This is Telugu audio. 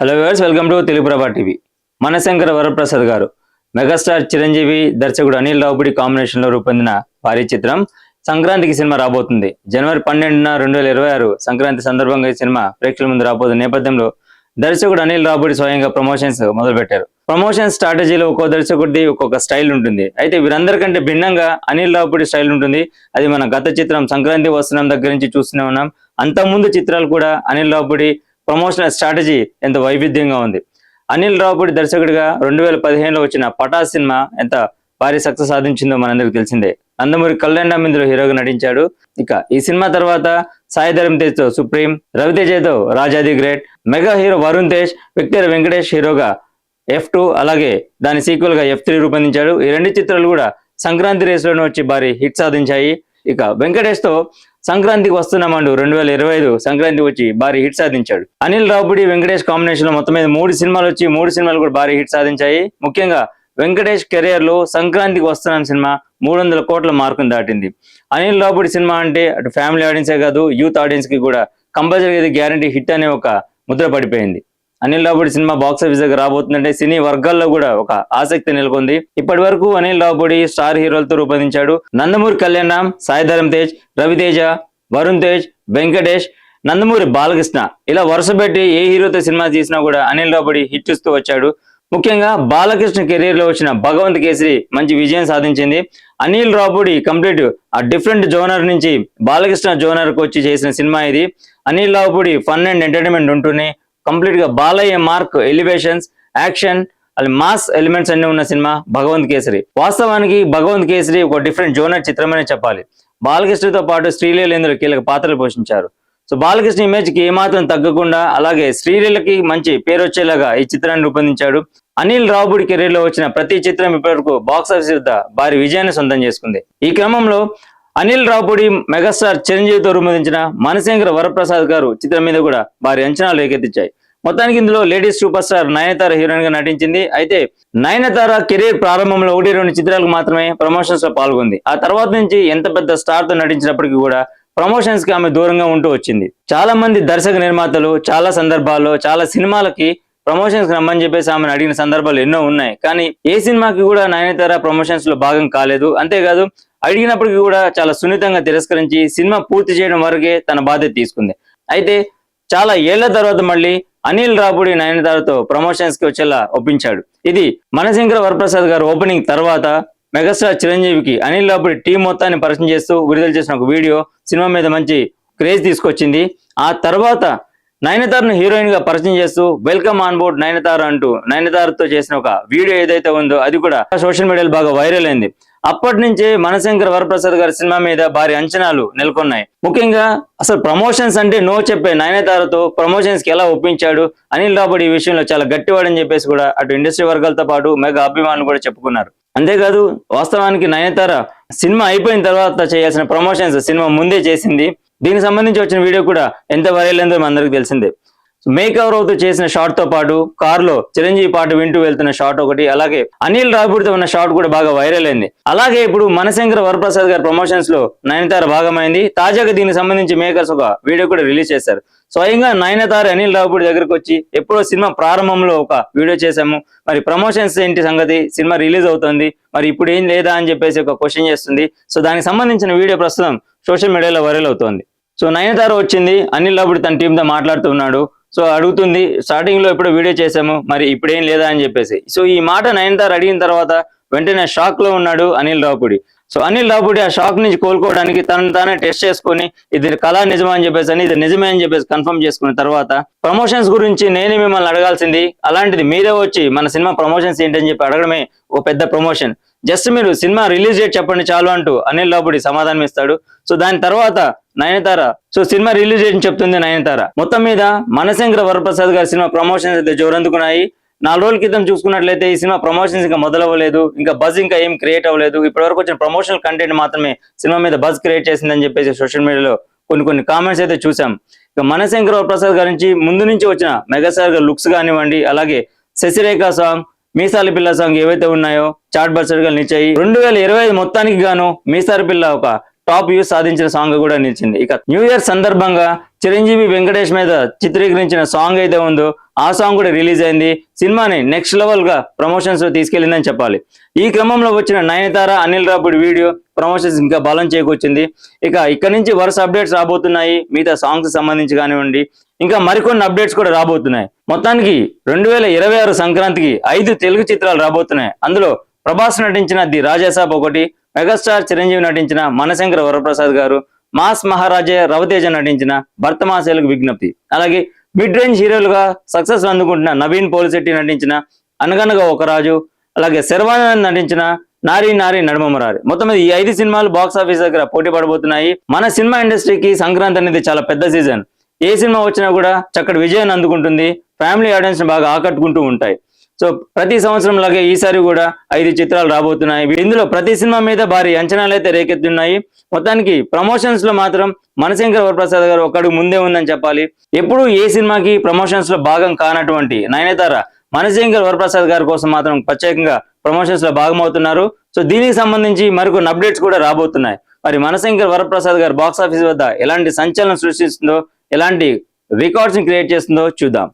Hello viewers welcome to Telugu Prabha TV. మనశంకర Varaprasad గారు మెగాస్టార్ చిరంజీవి దర్శకుడు అనిల్ రావుపూడి కాంబినేషన్లో రూపొందిన భారీ చిత్రం సంక్రాంతికి సినిమా రాబోతుంది. జనవరి పన్నెండున రెండు వేల ఇరవై ఆరు సంక్రాంతి సందర్భంగా ఈ సినిమా ప్రేక్షకుల ముందు రాబోతున్న నేపథ్యంలో దర్శకుడు అనిల్ రావుపూడి స్వయంగా ప్రమోషన్స్ మొదలుపెట్టారు. ప్రమోషన్ స్ట్రాటజీలో ఒక్కో దర్శకుడిది ఒక్కొక్క స్టైల్ ఉంటుంది. అయితే వీరందరికంటే భిన్నంగా అనిల్ రావుపూడి స్టైల్ ఉంటుంది. అది మన గత చిత్రం సంక్రాంతి వస్తున్నాం దగ్గర నుంచి చూస్తూనే ఉన్నాం. అంతకుముందు చిత్రాలు కూడా అనిల్ రావుపూడి ప్రమోషనల్ స్ట్రాటజీ ఎంత వైవిధ్యంగా ఉంది. అనిల్ రావుపూడి దర్శకుడిగా రెండు వేల పదిహేనులో వచ్చిన పటా సినిమా ఎంత భారీ సక్సెస్ సాధించిందో మనందరికి తెలిసిందే. నందమూరి కళ్యాణ్ ఇందులో హీరోగా నటించాడు. ఇక ఈ సినిమా తర్వాత సాయి ధరమ్ తేజ్తో సుప్రీం రవితేజతో రాజాది great mega hero Varun Tej victor Venkatesh హీరోగా ఎఫ్ టూ అలాగే దాని సీక్వెల్గా ఎఫ్ త్రీ రూపొందించాడు. ఈ రెండు చిత్రాలు కూడా సంక్రాంతి రేసులోనే వచ్చి భారీ హిట్ సాధించాయి. ఇక వెంకటేష్తో సంక్రాంతికి వస్తున్నామండు. రెండు వేల ఇరవై ఐదు సంక్రాంతి వచ్చి భారీ హిట్ సాధించాడు. అనిల్ రావుపూడి వెంకటేష్ కాంబినేషన్లో మొత్తం మీద మూడు సినిమాలు వచ్చి మూడు సినిమాలు కూడా భారీ హిట్ సాధించాయి. ముఖ్యంగా వెంకటేష్ కెరియర్లో సంక్రాంతికి వస్తున్న సినిమా మూడు వందల కోట్ల మార్కును దాటింది. అనిల్ రావుపూడి సినిమా అంటే అటు ఫ్యామిలీ ఆడియన్సే కాదు యూత్ ఆడియన్స్కి కూడా కంపల్సరీ ఇది గ్యారంటీ హిట్ అనే ఒక ముద్ర పడిపోయింది. Anil Ravipudi cinema box office దగ్గర రాబోతుందంటే సినీ వర్గాల్లో కూడా ఒక ఆసక్తి నెలకొంది. ఇప్పటి వరకు అనిల్ రావుపూడి స్టార్ హీరోలతో రూపొందించాడు. నందమూరి కళ్యాణ్ సాయిధరం తేజ్ రవితేజ వరుణ్ తేజ్ వెంకటేష్ నందమూరి బాలకృష్ణ. ఇలా వరుసపెట్టి ఏ హీరోతో సినిమా తీసినా కూడా అనిల్ రావుపూడి హిట్ ఇస్తూ వచ్చాడు. ముఖ్యంగా బాలకృష్ణ కెరీర్లో వచ్చిన భగవంత్ కేసరి మంచి విజయం సాధించింది. అనిల్ రాపుడి కంప్లీట్ ఆ డిఫరెంట్ జోనర్ నుంచి బాలకృష్ణ జోనర్కు వచ్చి చేసిన సినిమా ఇది. Anil Ravipudi fun and entertainment ఉంటూనే కంప్లీట్గా బాలయ్య మార్క్ ఎలివేషన్స్ యాక్షన్ అది మాస్ ఎలిమెంట్స్ అన్ని ఉన్న సినిమా భగవంత్ కేసరి. వాస్తవానికి భగవంత్ కేసరి ఒక డిఫరెంట్ జోనర్ చిత్రమనే చెప్పాలి. బాలకృష్ణతో పాటు శ్రీలీల ఇందులో కీలక పాత్రలు పోషించారు. సో బాలకృష్ణ ఇమేజ్కి ఏమాత్రం తగ్గకుండా అలాగే శ్రీలీలకి మంచి పేరు వచ్చేలాగా ఈ చిత్రాన్ని రూపొందించాడు. అనిల్ రావుడి కెరీర్లో వచ్చిన ప్రతి చిత్రం ఇప్పటివరకు బాక్స్ ఆఫీస్ వద్ద భారీ విజయాన్ని సొంతం చేసుకుంది. ఈ క్రమంలో అనిల్ రావుడి మెగాస్టార్ చిరంజీవితో రూపొందించిన మనశంకర వరప్రసాద్ గారు చిత్రం మీద కూడా భారీ అంచనాలు రేకెత్తించాయి. మొత్తానికి ఇందులో లేడీస్ సూపర్ స్టార్ నయనతార హీరోయిన్గా నటించింది. అయితే నయనతార కెరీర్ ప్రారంభంలో ఒకటి రెండు చిత్రాలకు మాత్రమే ప్రమోషన్స్లో పాల్గొంది. ఆ తర్వాత నుంచి ఎంత పెద్ద స్టార్తో నటించినప్పటికీ కూడా ప్రమోషన్స్కి ఆమె దూరంగా ఉంటూ వచ్చింది. చాలా మంది దర్శక నిర్మాతలు చాలా సందర్భాల్లో చాలా సినిమాలకి ప్రమోషన్స్ రమ్మని చెప్పేసి ఆమెను అడిగిన సందర్భాలు ఎన్నో ఉన్నాయి. కానీ ఏ సినిమాకి కూడా నయనతార ప్రమోషన్స్లో భాగం కాలేదు. అంతేకాదు అడిగినప్పటికీ కూడా చాలా సున్నితంగా తిరస్కరించి సినిమా పూర్తి చేయడం వరకే తన బాధ్యత తీసుకుంది. అయితే చాలా ఏళ్ళ తర్వాత మళ్ళీ అనిల్ రాపుడి నయనతారతో ప్రమోషన్స్కి వచ్చేలా ఒప్పించాడు. ఇది మనశంకర వరప్రసాద్ గారు ఓపెనింగ్ తర్వాత మెగాస్టార్ చిరంజీవికి అనిల్ రాపుడి టీం మొత్తాన్ని పరిచయం చేస్తూ విడుదల చేసిన ఒక వీడియో సినిమా మీద మంచి క్రేజ్ తీసుకొచ్చింది. ఆ తర్వాత నయనతారను హీరోయిన్గా పరిచయం చేస్తూ వెల్కమ్ ఆన్ బోర్డ్ నయనతార అంటూ నయనతారతో చేసిన ఒక వీడియో ఏదైతే ఉందో అది కూడా సోషల్ మీడియాలో బాగా వైరల్ అయింది. అప్పటి నుంచే మనశంకర్ వరప్రసాద్ గారి సినిమా మీద భారీ అంచనాలు నెలకొన్నాయి. ముఖ్యంగా అసలు ప్రమోషన్స్ అంటే నో చెప్పే నయనతారతో ప్రమోషన్స్కి ఎలా ఒప్పించాడు అనిల్ రాబడి ఈ విషయంలో చాలా గట్టివాడని చెప్పేసి కూడా అటు ఇండస్ట్రీ వర్గాలతో పాటు మెగా అభిమానులు కూడా చెప్పుకున్నారు. అంతేకాదు వాస్తవానికి నయనతార సినిమా అయిపోయిన తర్వాత చేయాల్సిన ప్రమోషన్స్ సినిమా ముందే చేసింది. దీనికి సంబంధించి వచ్చిన వీడియో కూడా ఎంత వైరల్ అయిందో మనందరికి తెలిసిందే. మేకవర్ అవుతూ చేసిన షాట్తో పాటు కార్లో చిరంజీవి పాట వింటూ వెళ్తున్న షాట్ ఒకటి అలాగే అనిల్ రావుపూడితో ఉన్న షాట్ కూడా బాగా వైరల్ అయింది. అలాగే ఇప్పుడు మనశంకర వరప్రసాద్ గారి ప్రమోషన్స్లో నయనతార భాగమైంది. తాజాగా దీనికి సంబంధించి మేకర్స్ ఒక వీడియో కూడా రిలీజ్ చేశారు. స్వయంగా నయనతార అనిల్ రావుపూడి దగ్గరకు వచ్చి ఎప్పుడో సినిమా ప్రారంభంలో ఒక వీడియో చేశాము. మరి ప్రమోషన్స్ ఏంటి సంగతి? సినిమా రిలీజ్ అవుతుంది. మరి ఇప్పుడు ఏం లేదా అని చెప్పేసి ఒక క్వశ్చన్ చేస్తుంది. సో దానికి సంబంధించిన వీడియో ప్రస్తుతం సోషల్ మీడియాలో వైరల్ అవుతోంది. సో నయనతార వచ్చింది. అనిల్ రావుపూడి తన టీంతో మాట్లాడుతున్నాడు సో అడుగుతుంది. స్టార్టింగ్లో ఎప్పుడో వీడియో చేశాము. మరి ఇప్పుడేం లేదా అని చెప్పేసి. సో ఈ మాట నయనతార అడిగిన తర్వాత వెంటనే షాక్లో ఉన్నాడు అనిల్ రావుపూడి. సో అనిల్ రావుపూడి ఆ షాక్ నుంచి కోలుకోవడానికి తనను తానే టెస్ట్ చేసుకొని ఇది కళా నిజమా అని చెప్పేసి అని ఇది నిజమే అని చెప్పేసి కన్ఫర్మ్ చేసుకున్న తర్వాత ప్రమోషన్స్ గురించి నేనే మిమ్మల్ని అడగాల్సింది. అలాంటిది మీరే వచ్చి మన సినిమా ప్రమోషన్స్ ఏంటని చెప్పి అడగడమే ఒక పెద్ద ప్రమోషన్. జస్ట్ మీరు సినిమా రిలీజ్ డేట్ చెప్పండి చాలు అంటూ అనిల్ రాపుడి సమాధానం ఇస్తాడు. సో దాని తర్వాత Nayanthara so cinema release date చెప్తుంది నయనతార. మొత్తం మీద మనశంకర వరప్రసాద్ గారి సినిమా ప్రమోషన్స్ అయితే జోరందుకున్నాయి. నాలుగు రోజుల క్రితం చూసుకున్నట్లయితే ఈ సినిమా ప్రమోషన్స్ ఇంకా మొదలవ్వలేదు ఇంకా బజ్ ఇంకా ఏం క్రియేట్ అవ్వలేదు. ఇప్పటి వరకు వచ్చిన ప్రమోషనల్ కంటెంట్ మాత్రమే సినిమా మీద బజ్ క్రియేట్ చేసిందని చెప్పేసి సోషల్ మీడియాలో కొన్ని కొన్ని కామెంట్స్ అయితే చూసాం. ఇక మనశంకర ప్రసాద్ గారి నుంచి ముందు నుంచి వచ్చిన మెగాస్టార్ గారి లుక్స్ కానివ్వండి అలాగే శశిరేఖ సాంగ్ మీసాలి పిల్ల సాంగ్ ఏవైతే ఉన్నాయో చాట్ బస్టర్గా నిలిచాయి. రెండు వేల ఇరవై ఐదు మొత్తానికి గాను మీసారి పిల్ల ఒక టాప్ వ్యూస్ సాధించిన సాంగ్ కూడా నిలిచింది. ఇక న్యూ ఇయర్ సందర్భంగా చిరంజీవి వెంకటేష్ మీద చిత్రీకరించిన సాంగ్ అయితే ఉందో ఆ సాంగ్ కూడా రిలీజ్ అయింది. సినిమాని నెక్స్ట్ లెవెల్గా ప్రమోషన్స్లో తీసుకెళ్ళిందని చెప్పాలి. ఈ క్రమంలో వచ్చిన నయనతార అనిల్ రాపుడి వీడియో ప్రమోషన్స్ ఇంకా బలం చేకూర్చింది. ఇక ఇక్కడ నుంచి వరుస అప్డేట్స్ రాబోతున్నాయి. మిగతా సాంగ్స్ సంబంధించి కానివ్వండి. ఇంకా మరికొన్ని అప్డేట్స్ కూడా రాబోతున్నాయి. మొత్తానికి రెండు వేల ఇరవై ఆరు సంక్రాంతికి ఐదు తెలుగు చిత్రాలు రాబోతున్నాయి. అందులో ప్రభాస్ నటించిన ది రాజాసాబ్ ఒకటి మెగాస్టార్ చిరంజీవి నటించిన మనశంకర వరప్రసాద్ గారు మాస్ మహారాజే రవితేజ నటించిన భర్తమాసేలకు విజ్ఞప్తి. అలాగే మిడ్ రేంజ్ హీరోలుగా సక్సెస్ అందుకుంటున్న నవీన్ పోలిశెట్టి నటించిన అనగనగా ఒక రాజు అలాగే శర్వానంద్ నటించిన నారీ నారీ నడుమమరారి. మొత్తం మీద ఈ ఐదు సినిమాలు బాక్స్ ఆఫీస్ దగ్గర పోటీ పడబోతున్నాయి. మన సినిమా ఇండస్ట్రీకి సంక్రాంతి అనేది చాలా పెద్ద సీజన్. ఏ సినిమా వచ్చినా కూడా చక్కటి విజయాన్ని అందుకుంటుంది. ఫ్యామిలీ ఆడియన్స్ని బాగా ఆకట్టుకుంటూ ఉంటాయి. సో ప్రతి సంవత్సరం లాగే ఈసారి కూడా ఐదు చిత్రాలు రాబోతున్నాయి. ఇందులో ప్రతి సినిమా మీద భారీ అంచనాలు అయితే రేకెత్తున్నాయి. మొత్తానికి ప్రమోషన్స్లో మాత్రం మనశంకర్ వరప్రసాద్ గారు ఒక్కడు ముందే ఉందని చెప్పాలి. ఎప్పుడు ఏ సినిమాకి ప్రమోషన్స్లో భాగం కానటువంటి నయనతార మనశంకర్ వరప్రసాద్ గారి కోసం మాత్రం ప్రత్యేకంగా ప్రమోషన్స్లో భాగమవుతున్నారు. సో దీనికి సంబంధించి మరికొన్ని అప్డేట్స్ కూడా రాబోతున్నాయి. మరి మనశంకర్ వరప్రసాద్ గారు బాక్స్ ఆఫీస్ వద్ద ఎలాంటి సంచలనం సృష్టిస్తుందో ఎలాంటి రికార్డ్స్ని క్రియేట్ చేస్తుందో చూద్దాం.